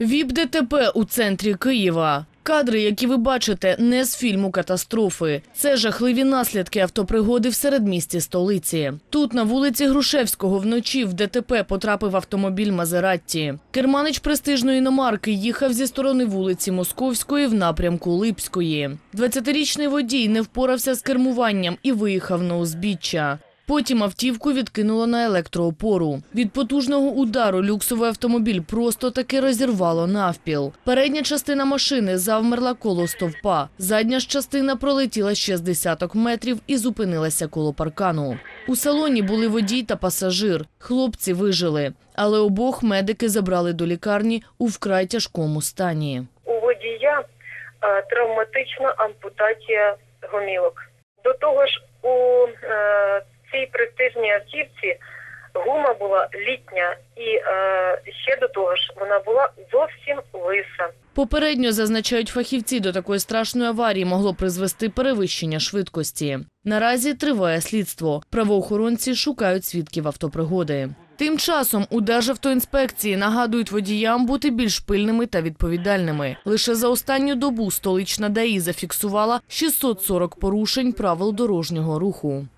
ВІП ДТП у центрі Києва. Кадри, які ви бачите, не з фільму катастрофи. Це жахливі наслідки автопригоди в середмісті столиці. Тут, на вулиці Грушевського, вночі в ДТП потрапив автомобіль Мазератті. Керманич престижної іномарки їхав зі сторони вулиці Московської в напрямку Липської. 20-річний водій не впорався з кермуванням і виїхав на узбіччя. Потім автівку відкинуло на електроопору. Від потужного удару люксовий автомобіль просто таки розірвало навпіл. Передня частина машини завмерла коло стовпа. Задня ж частина пролетіла ще з десяток метрів і зупинилася коло паркану. У салоні були водій та пасажир. Хлопці вижили, але обох медики забрали до лікарні у вкрай тяжкому стані. у водія е, травматична ампутація гомілок. До того ж, у е, цій престижній автівці гума була літня, і е, ще до того ж вона була зовсім лиса. Попередньо зазначають фахівці, до такої страшної аварії могло призвести перевищення швидкості. Наразі триває слідство. Правоохоронці шукають свідків автопригоди. Тим часом у Державтоінспекції нагадують водіям бути більш пильними та відповідальними. Лише за останню добу столична ДАІ зафіксувала 640 порушень правил дорожнього руху.